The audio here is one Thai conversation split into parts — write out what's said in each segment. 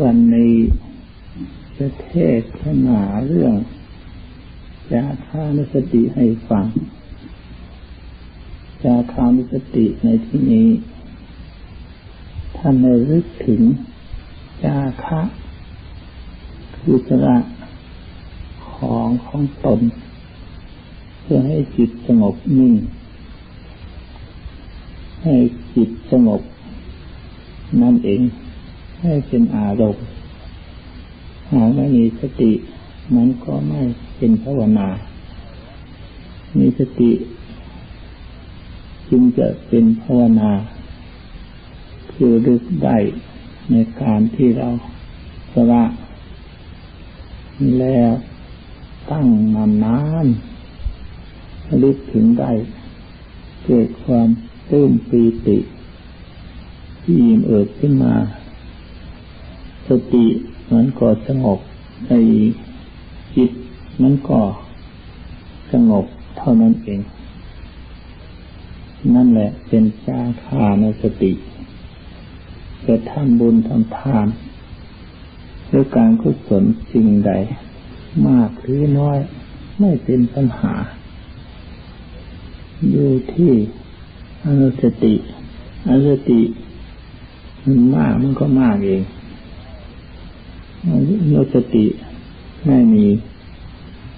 วันนี้จะเทศนาเรื่องจาคานสติให้ฟังจาคานสติในที่นี้ท่านได้รึกถึงจาคะคือสระของของตน เพื่อให้จิตสงบนิ่ง ให้จิตสงบ นั่นเอง ให้เป็นอารมณ์หากไม่มีสติมันก็ไม่เป็นภาวนา มีสติ จึงจะเป็นภาวนา คือรึกได้ในการที่เราสละแล้วตั้งนานนานลึกถึงได้เกิดความ ตื้มปีติยิ้มเอิบขึ้นมา สติมันก็สงบในจิตมันก็สงบเท่านั้นเอง นั่นแหละเป็นจาคาในสติจะทำบุญทำทานหรือการกุศลสิ่งใด มากหรือน้อยไม่เป็นปัญหา อยู่ที่ อนุสติอนุสติมันมากมันก็มากเองอนุสติไม่มี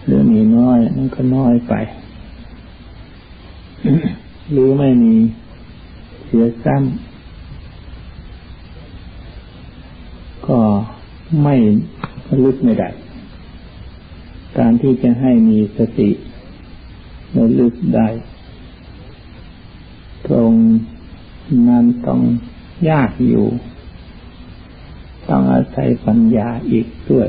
หรือมีน้อยมันก็น้อยไป หรือไม่มีเสียซ้ำก็ไม่ลึกไม่ได้การที่จะให้มีสติระลึกได้ ตรงนั้นต้องยากอยู่ ต้องอาศัยปัญญาอีกด้วย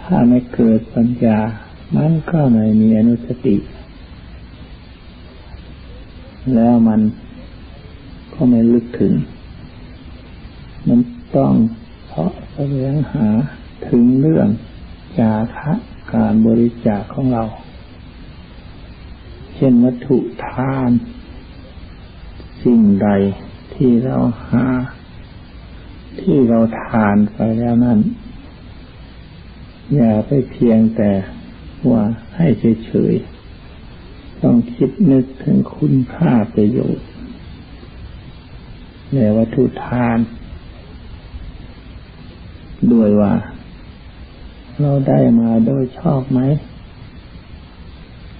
ถ้าไม่เกิดปัญญา มันก็ไม่มีอนุสติ แล้วมันก็ไม่ลึกถึง มันต้องเพาะแสวงหาถึงเรื่องจาคะการบริจาคของเรา เช่นวัตถุทาน สิ่งใดที่เราหา ที่เราทานไปแล้วนั้น อย่าไปเพียงแต่ว่าให้เฉยๆต้องคิดนึกถึงคุณค่าประโยชน์ในวัตถุทาน ด้วยว่า เราได้มาโดยชอบไหม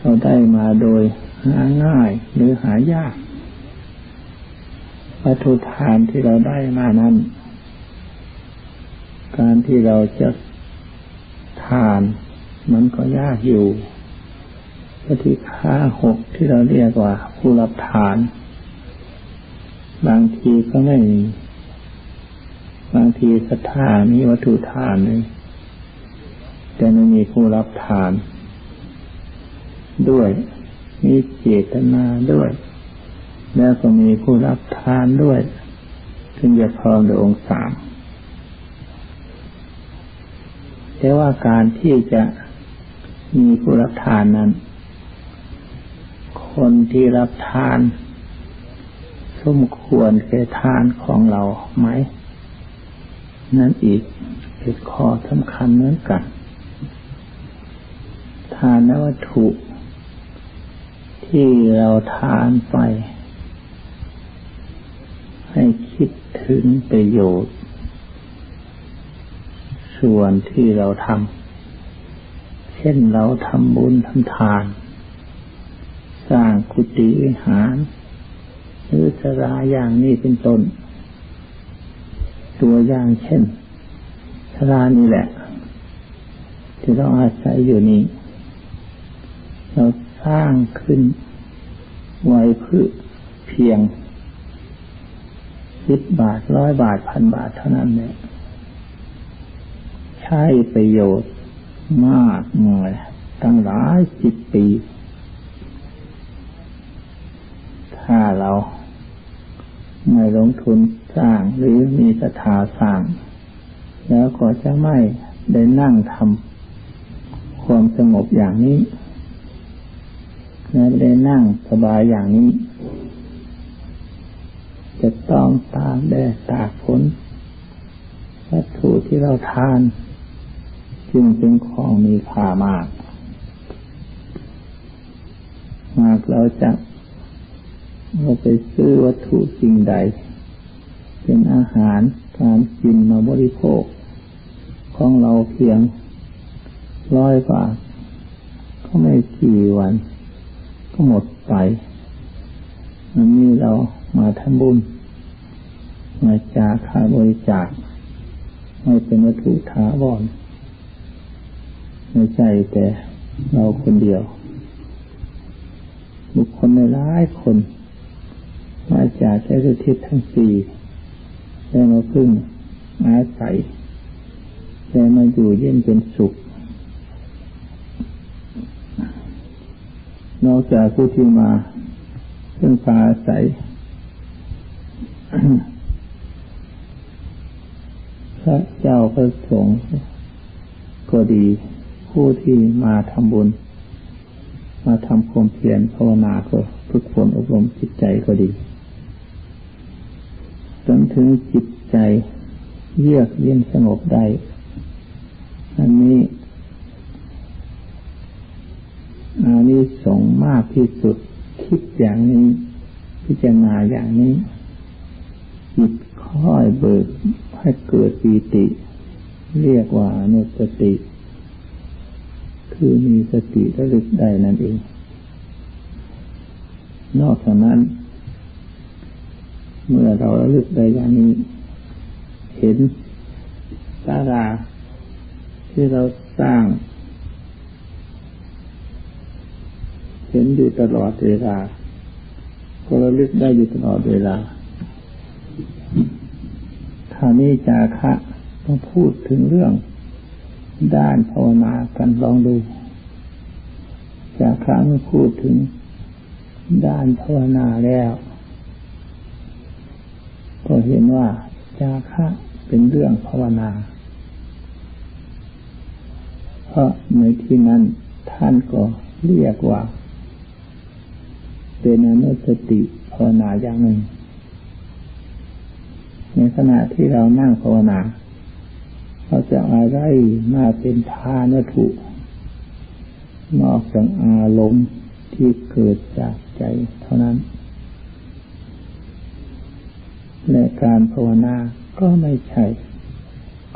เราได้มาโดยหาง่ายหรือหายาก วัตถุทานที่เราได้มานั้น การที่เราจะทานมันก็ยากอยู่ปฏิฆาหกที่เราเรียกว่าผู้รับทาน บางทีก็ไม่มีบางทีศรัทธามีวัตถุทานเลยแต่ไม่มีผู้รับทาน ด้วย มีเจตนาด้วย แล้วก็มีผู้รับทานด้วยถึงจะพร้อมโดยองค์สามแต่ว่าการที่จะมีผู้รับทานนั้น คนที่รับทานสมควรแก่ทานของเราไหม นั่นอีกเป็นข้อสำคัญเหมือนกัน ทานวัตถุ ที่เราทานไป ให้คิดถึงประโยชน์ ส่วนที่เราทำเช่นเราทำบุญทำทาน สร้างกุฏิวิหารหรือสราอย่างนี้เป็นต้น ตัวอย่างเช่นสรานี่แหละ ที่เราอาศัยอยู่นี้เรา สร้างขึ้น ไว้เพื่อเพียงสิบบาทร้อยบาทพันบาทเท่านั้นเนี่ยใช้ประโยชน์มากมายตั้งหลายสิบปี ถ้าเราไม่ลงทุนสร้างหรือมีศรัทธาสร้าง แล้วก็จะไม่ได้นั่งทำความสงบอย่างนี้ และได้นั่งสบายอย่างนี้ จะต้องตากแดดตากฝนวัตถุที่เราทาน จึงเป็นของมีค่ามาก หากเราจะเราไปซื้อวัตถุสิ่งใด เป็นอาหารการกินมาบริโภค ของเราเพียงร้อยบาทก็ไม่กี่วัน หมดไปอันนี้เรามาทำบุญ มาจากค่าบริจาคไม่เป็นวัตถุถาวรไม่ใช่แต่เราคนเดียว บุคคลในหลายคน มาจากใช้ทิศทั้งสี่ได้มาพึ่งอาศัยได้มาอยู่เย็นเป็นสุข นอกจากผู้ที่มาเพึ่งพาอาศัยพระเจ้าพระสงฆ์ก็ดี ผู้ที่มาทำบุญ มาทำความเพียรภาวนาก็ฝึกฝนอบรมจิตใจก็ดีจนถึงจิตใจเยือกเย็นสงบได้ อันนี้อา นิสงส์มากที่สุด คิดอย่างนี้ พิจารณาอย่างนี้ จิตค่อยเบิกให้เกิดปีติ เรียกว่าอนุสติ คือมีสติระลึกได้นั่นเอง นอกจากนั้น เมื่อเราระลึกได้อย่างนี้ เห็นสาราที่เราสร้าง เห็นอยู่ตลอดเวลา ก็ระลึกได้อยู่ตลอดเวลาครานี้จาคะมาพูดถึงเรื่อง ด้านภาวนากันลองดู จาคะเมื่อพูดถึงด้านภาวนาแล้ว ก็เห็นว่า จาคะเป็นเรื่องภาวนา เพราะในที่นั้นท่านก็เรียกว่า เป็นอนุสติภาวนาอย่างหนึ่ง ในขณะที่เรานั่งภาวนาเราจะอะไรมาเป็นทานถุนอกจากอารมณ์ที่เกิดจากใจเท่านั้น และการภาวนาก็ไม่ใช่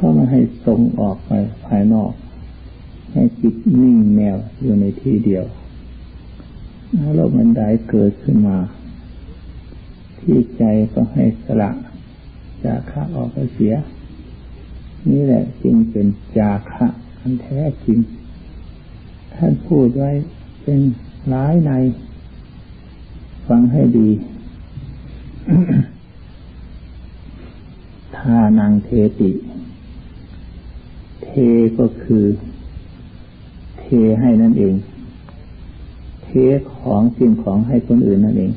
ก็ไม่ให้ส่งออกไปภายนอก ให้จิตนิ่งแนวอยู่ในที่เดียว อารมณ์อันใดเกิดขึ้นมา ที่ใจก็ให้สละจาคะออกไปเสีย นี่แหละจึงเป็นจาคะอันแท้จริง ท่านพูดไว้เป็นร้ายใน ฟังให้ดีทานังเทติ เทก็คือ เทให้นั่นเอง เทของสิ่งของให้คนอื่นนั่นเอง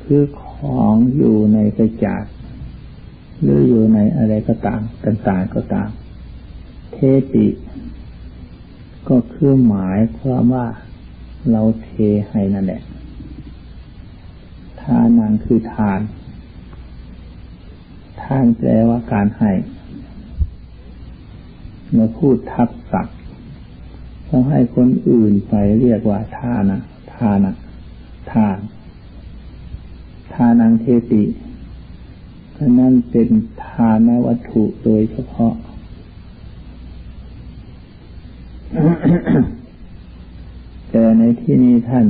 คือของอยู่ในกระจาดหรืออยู่ในอะไรก็ตามต่างๆก็ตาม เทติ ก็คือหมายความว่าเราเทให้นั่นแหละ ทานังคือทาน ทานแปลว่าการให้เมื่อพูดทับศัพท์ ต้องให้คนอื่นไปเรียกว่าทานะทานะทาน ทานังเทตินั่นเป็นทานวัตถุโดยเฉพาะ แต่ในที่นี้ท่าน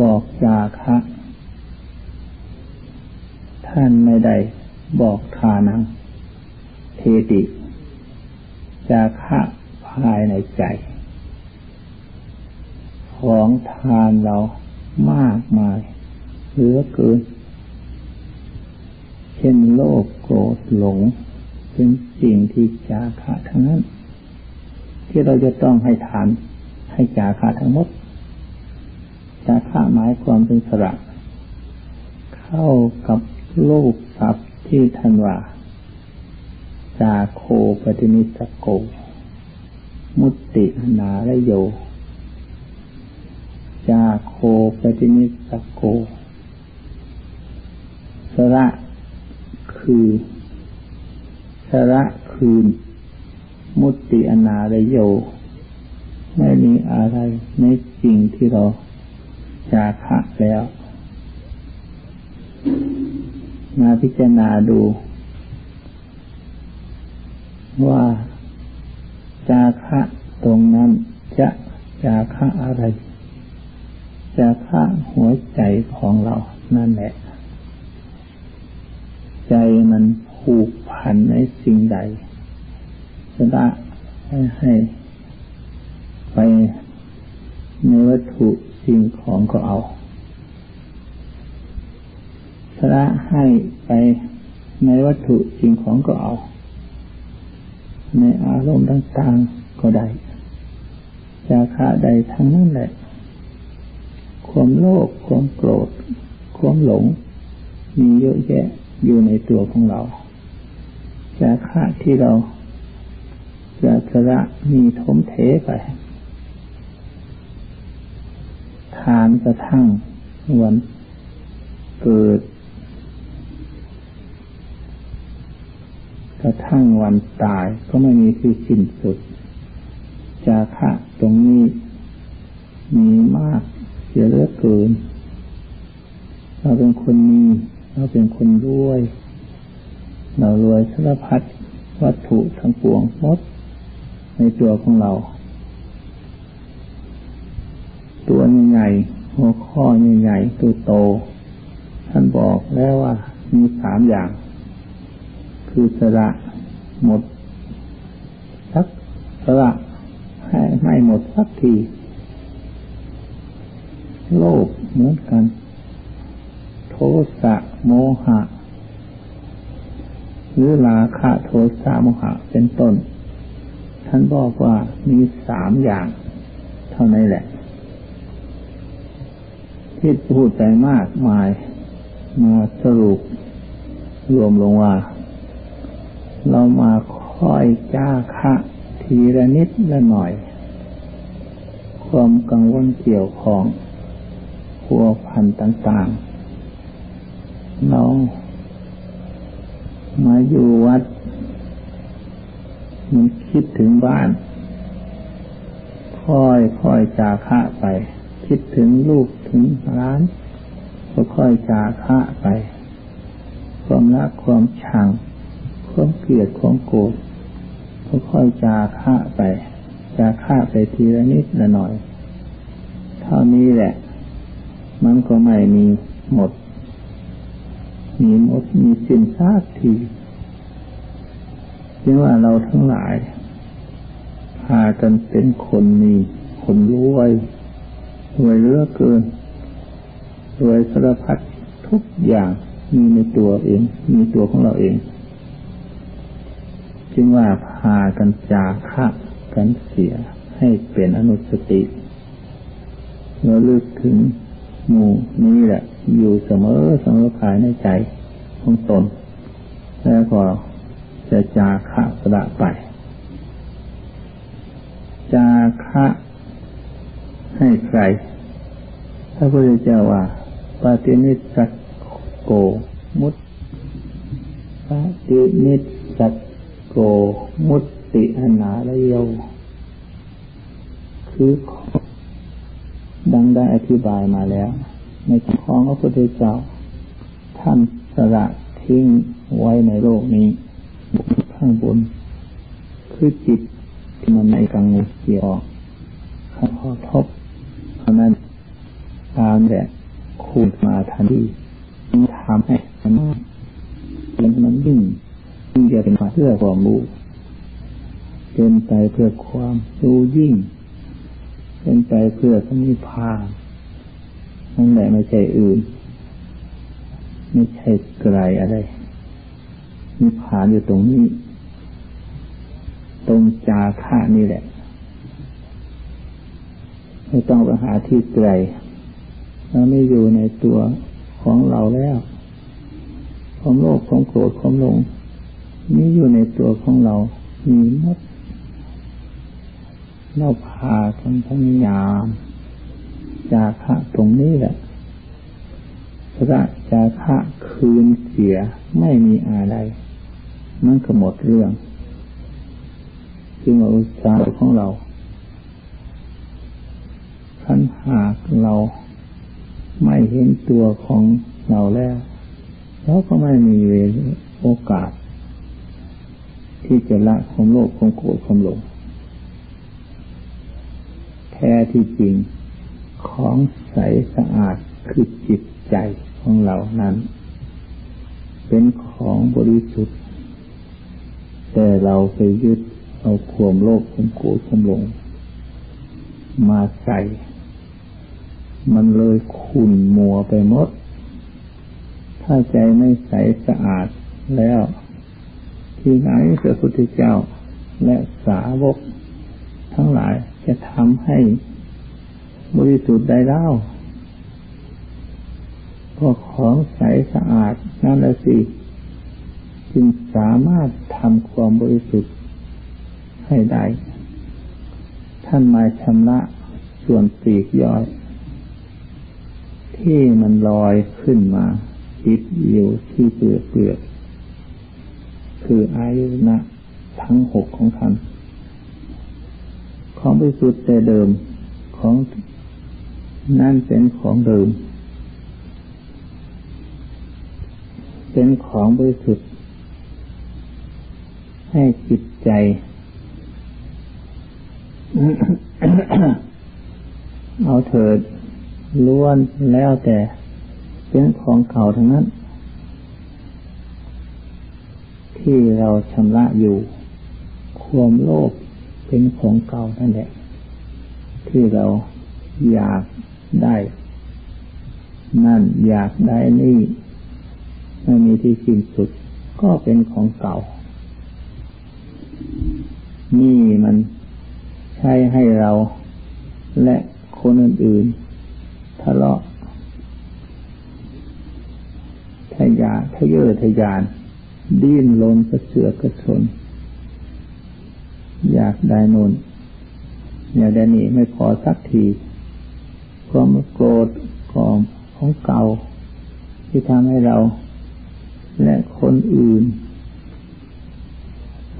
บอกจาคะ ท่านไม่ได้บอกทานังเทติจาคะ ภายในใจ ของทานเรามากมายเหลือเกิน เช่นโลภโกรธหลง เป็นสิ่งที่จาคะทั้งนั้น ที่เราจะต้องให้ทานให้จาคะทั้งหมด จาคะหมายความเป็นสระเข้ากับโลกทรัพย์ที่ท่านว่า จาโคปฏินิสโก มุตตินาและโย จาโคปฏินิสโก สระคือสระคืน มุตติอนาลโย ไม่มีอะไรในสิ่งที่เราจาคะแล้ว มาพิจารณาดู ว่า จาคะตรงนั้นจะจาคะอะไร จาคะหัวใจของเรานั่นแหละ ใจมันผูกพันในสิ่งใดจะได้ให้ไปในวัตถุสิ่งของก็เอาสละให้ไปในวัตถุสิ่งของก็เอา ในอารมณ์ต่างๆก็ได้จาคะใดทั้งนั้นแหละ ความโลภความโกรธ ความหลง มีเยอะแยะอยู่ในตัวของเราจาคะที่เราจะสละมีทมเทไปทานกระทั่งวันเกิด กระทั่งวันตายก็ไม่มีที่สิ้นสุด จาคะตรงนี้มีมากเสียเหลือเกิน เราเป็นคนมี เราเป็นคนรวย เรารวยสารพัดวัตถุทั้งปวงหมดในตัวของเรา ตัวใหญ่หัวข้อใหญ่ๆตัวโต ท่านบอกแล้วว่ามีสามอย่าง คือสระหมดสักสระให้ไม่หมดสักที โลภเหมือนกัน โทสะโมหะ หรือราคะโทสะโมหะเป็นต้น ท่านบอกว่ามีสามอย่าง เท่านั้นแหละ ที่พูดไปมากมายมาสรุปรวมลงว่า เรามาค่อยจ้าคะทีละนิดละหน่อย ความกังวลเกี่ยวของพัวพันต่างๆ เรามาอยู่วัด มันคิดถึงบ้าน ค่อยค่อยจาคะไป คิดถึงลูกถึงร้าน ก็ค่อยจาคะไป ความรักความชัง ความเกลียดความโกรธค่อยจาคะไปจาคะไปทีละนิดละหน่อย เท่านี้แหละ มันก็ไม่มีหมด มีหมดมีสิ้นซากทีจึงว่าเราทั้งหลายพากันเป็นคนมีคนรวยรวยเลือเกินรวยสารพัดทุกอย่างมีในตัวเอง มีตัวของเราเอง จึงว่าพากันจาคะกันเสียให้เป็นอนุสติเราลึกถึงหมู่นี้แหละ อยู่เสมอเสมอภายในใจของตน แล้วก็จะจาคะสละไป จาคะให้ใครพระพุทธเจ้าว่าปฏินิสัตโกมุตปฏินิสัต โกมุตติอนาลโยคือดังได้อธิบายมาแล้ว ในของพระพุทธเจ้า ท่านสละทิ้งไว้ในโลกนี้ข้างบน คือจิตที่มันในกังวลเกี่ยวข้าพอทบราะนั้นตามแบบคูณมาทันทีทำให้มันเป็นมันยิ่ง ยิ่งจะเป็นเพื่อความรู้ เป็นไปเพื่อความรู้ยิ่ง เป็นไปเพื่อสมิพานั่นแหละไม่ใช่อื่น ไม่ใช่ไกลอะไรนิพพานอยู่ตรงนี้ ตรงจาค่านี่แหละ ไม่ต้องไปหาที่ไกลเราไม่อยู่ในตัวของเราแล้ว ความโลภความโกรธความหลง นี่อยู่ในตัวของเรา มีมดเราพากันพยายามจาคะตรงนี้แหละพระจาคะคืนเสียไม่มีอะไร มันก็หมดเรื่องจึงอุตสาห์ของเราขันหากเราไม่เห็นตัวของเราแล้ว เราก็ไม่มีเวลโอกาส ที่จะละความโลภความโกรธความหลงแท้ที่จริงของใสสะอาดคือจิตใจของเรานั้น เป็นของบริสุทธิ์ แต่เราไปยึดเอาความโลภความโกรธความหลง มาใส่ มันเลยขุ่นมัวไปหมด ถ้าใจไม่ใสสะอาดแล้ว ที่ไหนพระพุทธเจ้า และสาวก ทั้งหลายจะทำให้บริสุทธิ์ได้เล่าพวกของใสสะอาดนั่นแหละสิจึงสามารถทำความบริสุทธิ์ให้ได้ ท่านมาชำระส่วนปีกย่อย ที่มันลอยขึ้นมาติดอยู่ที่เปลือกเปลือก คืออายุนะทั้งหกของท่านของบริสุทธิ์แต่เดิมของนั่นเป็นของเดิม เป็นของบริสุทธิ์ให้จิตใจ เอาเถิดล้วนแล้วแต่เป็นของเก่าทั้งนั้น ที่เราชำระอยู่ ความโลภเป็นของเก่านั่นแหละ ที่เราอยากได้ นั่นอยากได้นี่ไม่มีที่สิ้นสุดก็เป็นของเก่า นี่มันใช่ให้เราและคนอื่นๆทะเลาะทะยาทะเยอทะยาน ดิ้นรนกระเสือกกระสนอยากได้นนอยากได้นี่ไม่พอสักทีความโกรธของของเก่า ที่ทำให้เรา และคนอื่น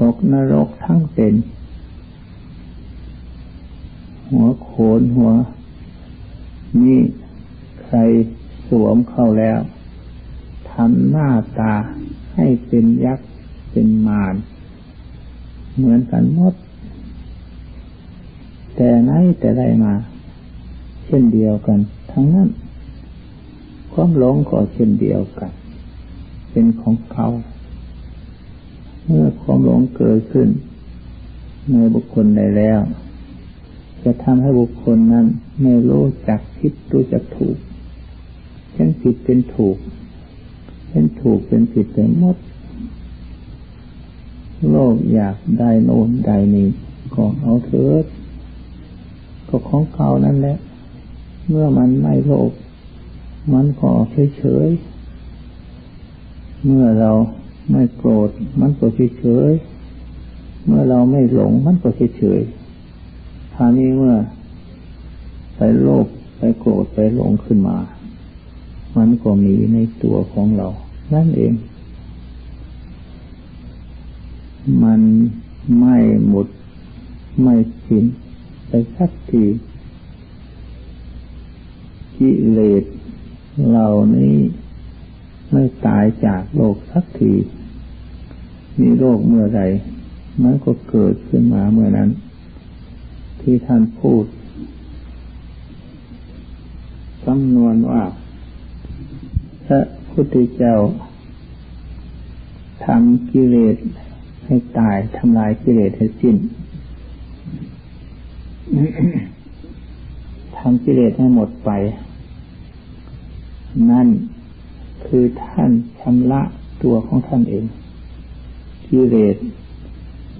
ตกนรกทั้งเป็น หัวโขนหัว นี่ใครสวมเข้าแล้วทำหน้าตา ให้เป็นยักษ์เป็นมารเหมือนกันหมด แต่ไหนแต่ใดมา เช่นเดียวกัน ทั้งนั้น ความหลงก็เช่นเดียวกัน เป็นของเขาเมื่อความหลงเกิดขึ้นในบุคคลใดแล้ว จะทำให้บุคคลนั้นไม่รู้จักผิดรู้จักถูกเช่นผิดเป็นถูก เช่นถูกเป็นผิดเป็นมด โลกอยากได้โน้นได้นี้ก็เอาเถิดก็ของเก่านั่นแหละ เมื่อมันไม่โลภมันก็เฉยๆ เมื่อเราไม่โกรธ มันก็เฉยๆ เมื่อเราไม่หลง มันก็เฉยๆครานี้เมื่อไปโลภไปโกรธไปหลงขึ้นมา มันก็มีในตัวของเรา นั่นเอง มันไม่หมด ไม่สิ้นไปสักทีกิเลสเหล่านี้ไม่ตายจากโลกสักที มีโลกเมื่อไรมันก็เกิดขึ้นมาเมื่อนั้น ที่ท่านพูดจำนวนว่า ระพุทธเจ้าทำกิเลสให้ตายทำลายกิเลสให้สิ้นทำกิเลสให้หมดไป นั่นคือท่านชำระตัวของท่านเอง กิเลส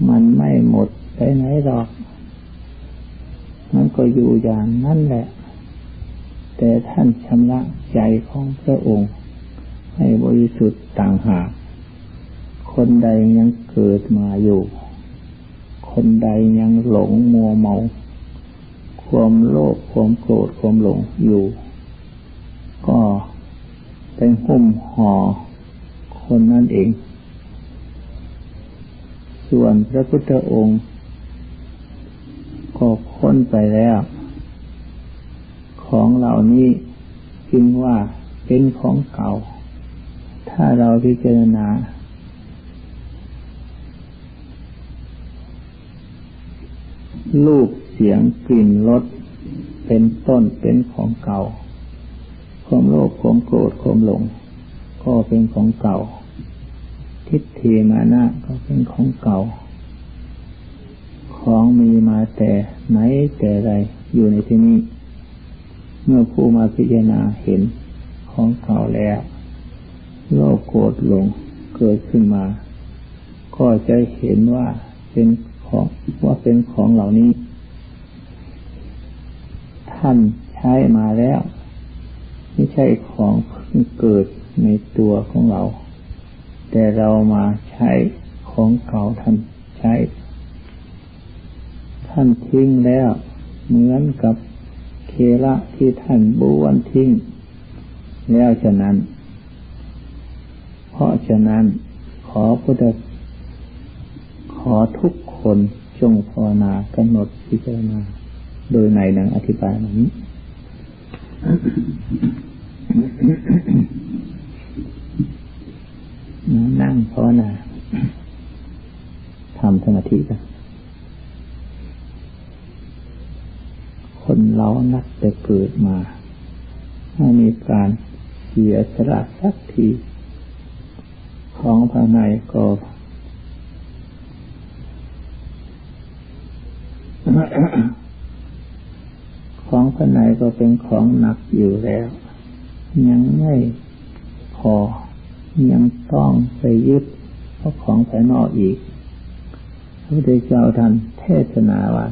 มันไม่หมดไปไหนหรอก มันก็อยู่อย่างนั้นแหละ แต่ท่านชำระใจของพระองค์ ให้บริสุทธิ์ต่างหาก คนใดยังเกิดมาอยู่ คนใดยังหลงมัวเมา ความโลภความโกรธความหลงอยู่ ก็เป็นหุ้มห่อคนนั่นเอง ส่วนพระพุทธองค์ ก็พ้นไปแล้ว ของเหล่านี้จึงว่าเป็นของเก่า ถ้าเราพิจารณา ลูกเสียงกลิ่นรสเป็นต้นเป็นของเก่าความโลภความโกรธความหลง ก็เป็นของเก่า ทิฏฐิมานะก็เป็นของเก่า ของมีมาแต่ไหนแต่ไรอยู่ในที่นี้ เมื่อผู้มาพิจารณาเห็นของเก่าแล้ว โลภโกรธหลงเกิดขึ้นมา ก็จะเห็นว่าเป็นของว่าเป็นของเหล่านี้ ท่านใช้มาแล้ว ไม่ใช่ของเพิ่งเกิดในตัวของเรา แต่เรามาใช้ของเก่าท่านใช้ ท่านทิ้งแล้ว เหมือนกับเคระที่ท่านบ้วนทิ้ง แล้วฉะนั้น ราะฉะนั้น ขอพุทธขอทุกคนจงภาวนากำหนดพิจารณา โดยในหนังอธิบายนี้ นั่งภาวนาทำสมาธิกันคนเรานักแต่เกิดมาถ้ามีการเสียสละสักที ของภายในก็ของภายในก็เป็นของหนักอยู่แล้ว ยังไม่พอยังต้องไปยึดเพราะของภายนอกอีกพระพุทธเจ้าท่านเทศนาว่า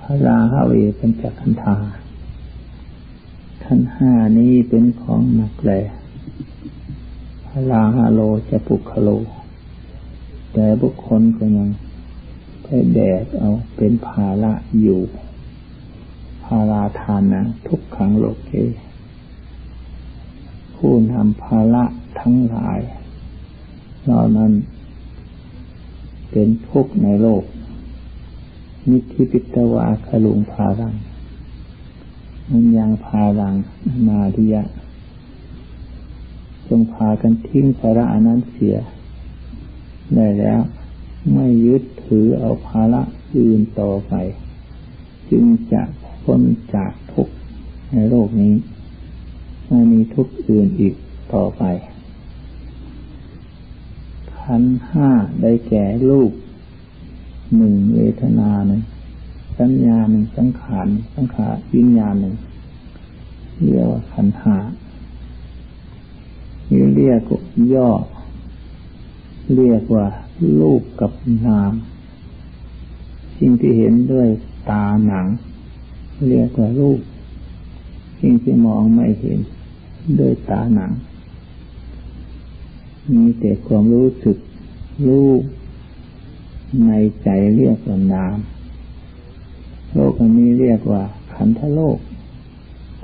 พระราหาเวเป็นจักขันธาขันห้านี้เป็นของหนักแหล พระราหาโลจะปุคโล แต่บุคคลก็ยังไปแบกเอาเป็นภาระอยู่ภาราทานนะทุกขังโลกเกผู้นำภาระทั้งหลายเหล่านั้น เป็นทุกข์ในโลก นิธิปิตวาคลุงพารังมันยังพารังมาทิยะ จงพากันทิ้งภาระอนั้นเสีย ได้แล้ว ไม่ยึดถือเอาภาระอื่นต่อไป จึงจะพ้นจากทุกข์ในโลกนี้ไม่มีทุกข์อื่นอีกต่อไปขันห้าได้แก่รูปหนึ่งเวทนาหนึ่งสัญญาหนึ่งสังขารสังขารวิญญาณหนึ่งเรียกว่าขันห้า เรียกย่อ เรียกว่ารูปกับนาม สิ่งที่เห็นด้วยตาหนัง เรียกว่ารูป สิ่งที่มองไม่เห็นด้วยตาหนัง มีแต่ความรู้สึกรูปในใจเรียกว่านาม โลกอันนี้เรียกว่าขันธโลก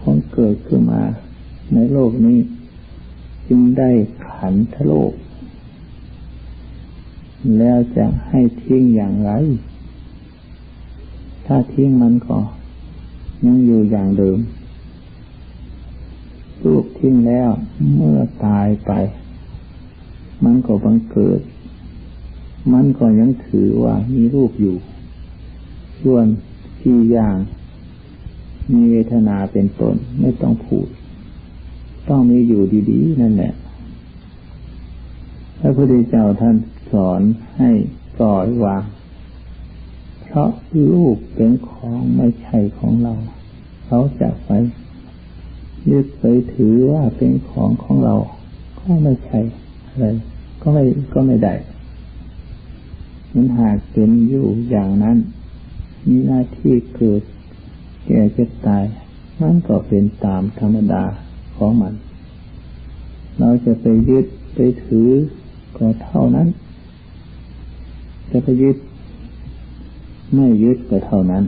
คนเกิดขึ้นมาในโลกนี้ จึงได้ขันธโลก แล้วจะให้ทิ้งอย่างไร ถ้าทิ้งมันก็ยังอยู่อย่างเดิมรูปทิ้งแล้วเมื่อตายไป มันก็บังเกิด มันก็ยังถือว่ามีรูปอยู่ ส่วนที่อย่าง มีเวทนาเป็นต้นไม่ต้องพูด ต้องมีอยู่ดีๆ นั่นแหละพระพุทธเจ้าท่านสอนให้ปล่อยวาง เพราะลูกเป็นของไม่ใช่ของเรา เขาจะไปยึดไปถือว่าเป็นของของเรา ก็ไม่ใช่อะไรก็ไม่ก็ไม่ได้มันหากเป็นอยู่อย่างนั้น มีหน้าที่เกิดแก่เจ็บตายนั่นก็เป็นตามธรรมดา ของมัน เราจะไปยึดไปถือก็เท่านั้น จะไปยึด ไม่ยึดก็เท่านั้น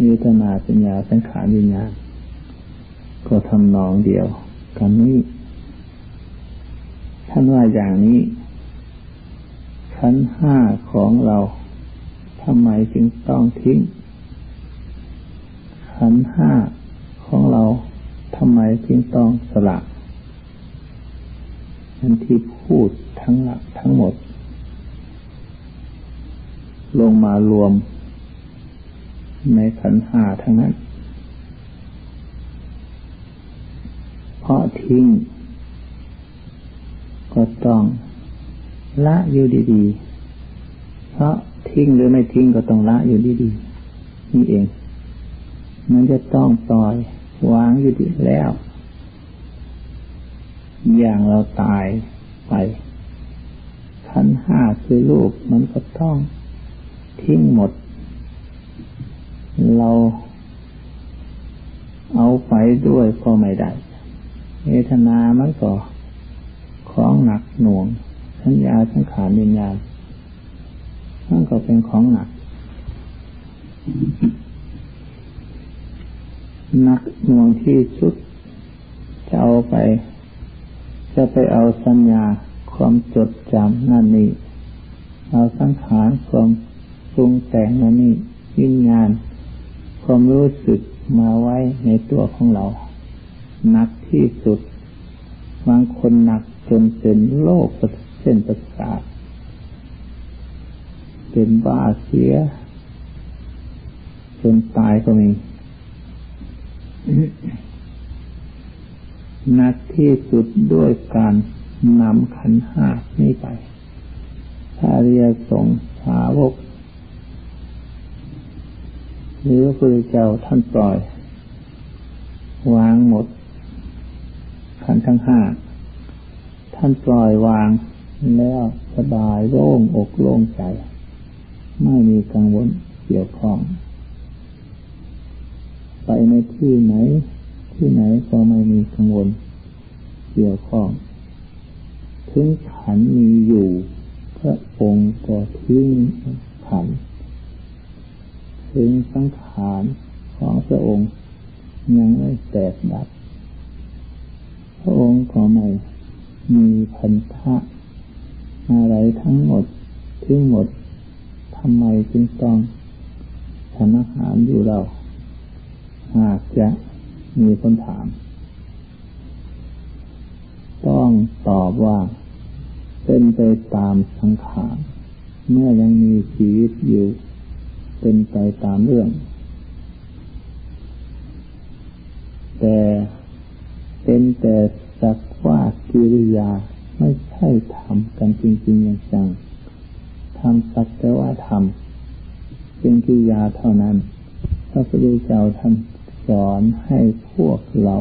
เวทนาสัญญาสังขารวิญญาณก็ทำนองเดียวกันนี้ท่านว่าอย่างนี้ขั้นห้าของเราทำไมจึงต้องทิ้งขันห้าของเรา ทำไมจึงต้องสละนันที่พูดทั้งหลักทั้งหมด ลงมารวมในขันหาทั้งนั้น เพราะทิ้ง ก็ต้องละอยู่ดีๆ เพราะทิ้งหรือไม่ทิ้งก็ต้องละอยู่ดีๆ นี่เอง มันจะต้องปล่อย วางอยู่ดีแล้ว อย่างเราตายไปขันห้าคือรูปมันก็ต้องทิ้งหมด เราเอาไปด้วยก็ไม่ได้เวทนามันก็ของหนักหน่วง สัญญาสังขารวิญญาณนั่นก็เป็นของหนัก นักหน่วงที่สุด จะเอาไป จะไปเอาสัญญาความจดจำนั่นนี่เอาสังขารความปรุงแต่งนั่นนี่วิญญาณความรู้สึกมาไว้ในตัวของเราหนักที่สุด บางคนหนักจนเป็นโรคเส้นประสาทเป็นบ้าเสีย จนตายก็มี หนักที่สุดด้วยการนำขันห้านี้ไปพระเรียสงสาวก หรือพระพุทธเจ้าท่านปล่อย วางหมด ขันทั้งห้า ท่านปล่อยวางแล้วสบายโล่งอกโล่งใจ ไม่มีกังวลเกี่ยวข้อง ไปในที่ไหน ที่ไหนก็ไม่มีกังวลเกี่ยวข้อง ถึงขันมีอยู่พระองค์ก็ทิ้งขันถึงสังขารของพระองค์ ยังไม่แตกดับ พระองค์ก็ไม่มีพันธะอะไรทั้งหมดทั้งหมดทำไมจึงต้องฉันอาหารอยู่เรา หากจะมีคนถาม ต้องตอบว่าเป็นไปตามสังขารเมื่อยังมีชีวิตอยู่ เป็นไปตามเรื่อง แต่เป็นแต่สักว่ากิริยาไม่ใช่ทำกันจริงๆอย่างจังทำสักแต่ว่าทำเป็นกิริยาเท่านั้นพระพุทธเจ้าท่าน สอนให้พวกเรา